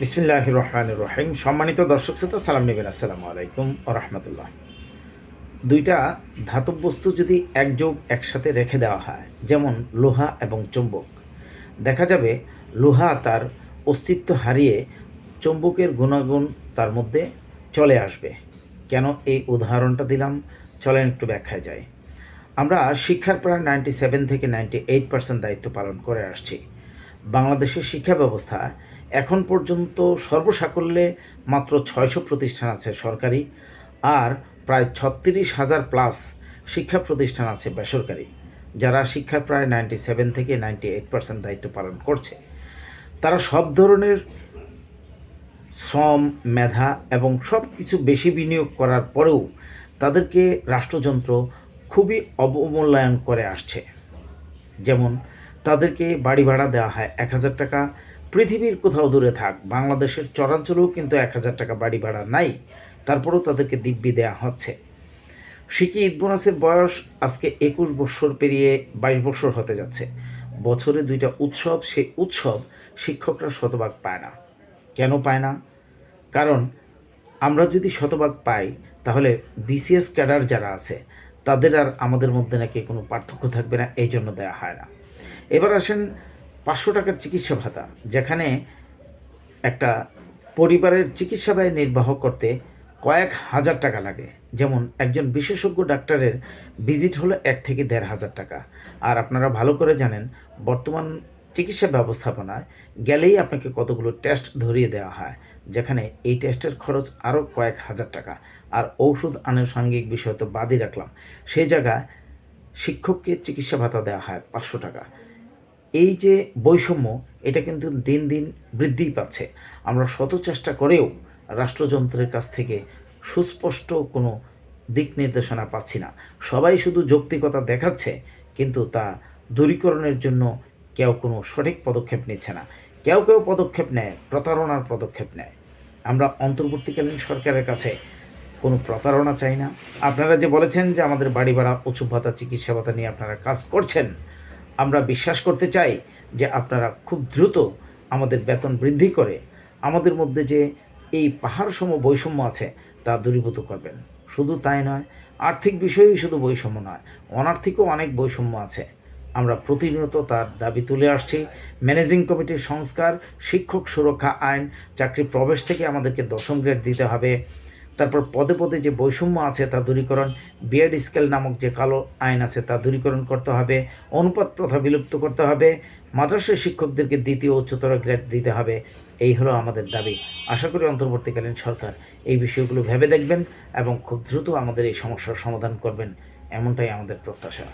বিসমিল্লাহ রহমান রহিম সম্মানিত দর্শক শ্রোতা, সালাম নেবেন, আসসালামু আলাইকুম ও রহমতুল্লাহ। দুইটা ধাতব বস্তু যদি একযোগ একসাথে রেখে দেওয়া হয়, যেমন লোহা এবং চুম্বক, দেখা যাবে লোহা তার অস্তিত্ব হারিয়ে চুম্বকের গুণাগুণ তার মধ্যে চলে আসবে। কেন এই উদাহরণটা দিলাম? চলেন একটু ব্যাখ্যায় যায় আমরা শিক্ষার প্রায় নাইনটি সেভেন থেকে নাইনটি এইট পার্সেন্ট দায়িত্ব পালন করে আসছি। বাংলাদেশের শিক্ষা ব্যবস্থা এখন পর্যন্ত সর্বসাকল্যে মাত্র ছয়শো প্রতিষ্ঠান আছে সরকারি আর প্রায় ছত্রিশ হাজার প্লাস শিক্ষা প্রতিষ্ঠান আছে বেসরকারি, যারা শিক্ষার প্রায় নাইনটি সেভেন থেকে নাইনটি এইট পার্সেন্ট দায়িত্ব পালন করছে। তারা সব ধরনের শ্রম, মেধা এবং সব কিছু বেশি বিনিয়োগ করার পরেও তাদেরকে রাষ্ট্রযন্ত্র খুবই অবমূল্যায়ন করে আসছে। যেমন তাদেরকে বাড়ি ভাড়া দেওয়া হয় এক হাজার টাকা পৃথিবীর কোথাও দূরে থাক, বাংলাদেশের চরাঞ্চলেও কিন্তু এক হাজার টাকা বাড়ি ভাড়া নাই, তারপরেও তাদেরকে দিব্যি দেওয়া হচ্ছে। শিকি ঈদ বোনাসের বয়স আজকে একুশ বছর পেরিয়ে বাইশ বছর হতে যাচ্ছে। বছরে দুইটা উৎসব, সেই উৎসব শিক্ষকরা শতভাগ পায় না। কেন পায় না? কারণ আমরা যদি শতভাগ পাই, তাহলে বিসিএস ক্যাডার যারা আছে, তাদের আর আমাদের মধ্যে নাকি কোনো পার্থক্য থাকবে না এই জন্য দেওয়া হয় না। এবার আসেন পাঁচশো টাকার চিকিৎসা ভাতা, যেখানে একটা পরিবারের চিকিৎসা ব্যয় নির্বাহ করতে কয়েক হাজার টাকা লাগে। যেমন একজন বিশেষজ্ঞ ডাক্তারের ভিজিট হলো এক থেকে দেড় হাজার টাকা। আর আপনারা ভালো করে জানেন, বর্তমান চিকিৎসা ব্যবস্থাপনায় গেলেই আপনাকে কতগুলো টেস্ট ধরিয়ে দেওয়া হয়, যেখানে এই টেস্টের খরচ আরও কয়েক হাজার টাকা। আর ঔষধ আনুষঙ্গিক বিষয় তো বাদই রাখলাম। সেই জায়গায় শিক্ষককে চিকিৎসা ভাতা দেওয়া হয় পাঁচশো টাকা। এই যে বৈষম্য, এটা কিন্তু দিন দিন বৃদ্ধি পাচ্ছে। আমরা শত চেষ্টা করেও রাষ্ট্রযন্ত্রের কাছ থেকে সুস্পষ্ট কোনো দিক নির্দেশনা পাচ্ছি না। সবাই শুধু যৌক্তিকতা দেখাচ্ছে, কিন্তু তা দূরীকরণের জন্য কেউ কোনো সঠিক পদক্ষেপ নিচ্ছে না। কেউ কেউ পদক্ষেপ নেয়, প্রতারণার পদক্ষেপ নেয়। আমরা অন্তর্বর্তীকালীন সরকারের কাছে কোনো প্রতারণা চাই না। আপনারা যে বলেছেন যে আমাদের বাড়ি ভাড়া, উঁচু ভাতা, চিকিৎসা ভাতা নিয়ে আপনারা কাজ করছেন আমরা বিশ্বাস করতে চাই যে আপনারা খুব দ্রুত আমাদের বেতন বৃদ্ধি করে আমাদের মধ্যে যে এই পাহাড়সম বৈষম্য আছে তা দূরীভূত করবেন। শুধু তাই নয়, আর্থিক বিষয়েই শুধু বৈষম্য নয়, অনার্থিকও অনেক বৈষম্য আছে। আমরা প্রতিনিয়ত তার দাবি তুলে আসছি। ম্যানেজিং কমিটির সংস্কার, শিক্ষক সুরক্ষা আইন, চাকরি প্রবেশ থেকে আমাদেরকে দশম গ্রেড দিতে হবে। তারপর পদে পদে যে বৈষম্য আছে তা দূরীকরণ বিএড স্কেল নামক যে কালো আইন আছে তা দূরীকরণ করতে হবে, অনুপাত প্রথা বিলুপ্ত করতে হবে মাদ্রাসা শিক্ষকদেরকে দ্বিতীয় উচ্চতর গ্রেড দিতে হবে, এই হলো আমাদের দাবি। আশা করি অন্তর্বর্তীকালীন সরকার এই বিষয়গুলো ভেবে দেখবেন এবং খুব দ্রুত আমাদের এই সমস্যার সমাধান করবেন, এমনটাই আমাদের প্রত্যাশা।